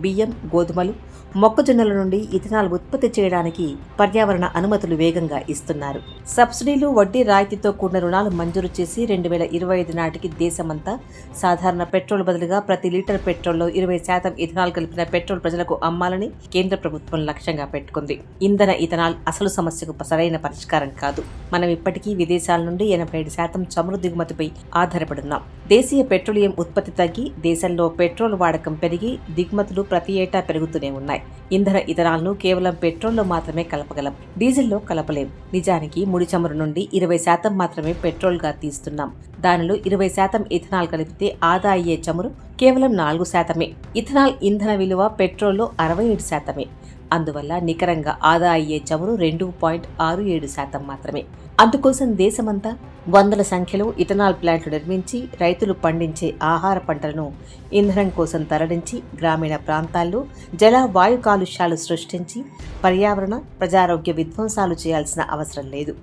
బియ్యం గోధుమలు మొక్కజొన్నల నుండి ఇథనాల్ ఉత్పత్తి చేయడానికి పర్యావరణ అనుమతులు వేగంగా ఇస్తున్నారు. సబ్సిడీలు వడ్డీ రాయితీతో కూడిన రుణాలు మంజూరు చేసి రెండు వేల ఇరవై ఐదు నాటికి దేశమంతా సాధారణ పెట్రోల్ బదులుగా ప్రతి లీటర్ పెట్రోల్లో ఇరవై శాతం ఇథనాల్ కలిపిన పెట్రోల్ ప్రజలకు అమ్మాలని కేంద్ర ప్రభుత్వం లక్ష్యంగా పెట్టుకుంది. ఇంధన ఇథనాల్ అసలు సమస్యకు సరైన పరిష్కారం కాదు. మనం ఇప్పటికీ విదేశాల నుండి ఎనభై ఐదు శాతం చమురు దిగుమతిపై ఆధారపడున్నాం. దేశీయ పెట్రోలియం ఉత్పత్తి తగ్గి దేశంలో పెట్రోల్ వాడకం పెరిగి దిగుమతులు ప్రతి ఏటా పెరుగుతూనే ఉన్నాయి. ఇంధన ఇతరాలను కేవలం పెట్రోల్లో మాత్రమే కలపగలం. డీజిల్లో కలపలేం. నిజానికి ముడి చమురు నుండి ఇరవై శాతం మాత్రమే పెట్రోల్గా తీస్తున్నాం. దానిలో ఇరవై శాతం ఇథనాల్ కలిపితే ఆదా అయ్యే చమురు కేవలం నాలుగు శాతమే. ఇథనాల్ ఇంధన విలువ పెట్రోల్లో అరవై ఏడు శాతమే. అందువల్ల నికరంగా ఆదా అయ్యే చమురు రెండు పాయింట్ ఆరు ఏడు శాతం మాత్రమే. అందుకోసం దేశమంతా వందల సంఖ్యలో ఇథనాల్ ప్లాంట్లు నిర్మించి రైతులు పండించే ఆహార పంటలను ఇంధనం కోసం తరలించి గ్రామీణ ప్రాంతాల్లో జల వాయు కాలుష్యాలు సృష్టించి పర్యావరణ ప్రజారోగ్య విధ్వంసాలు చేయాల్సిన అవసరం లేదు.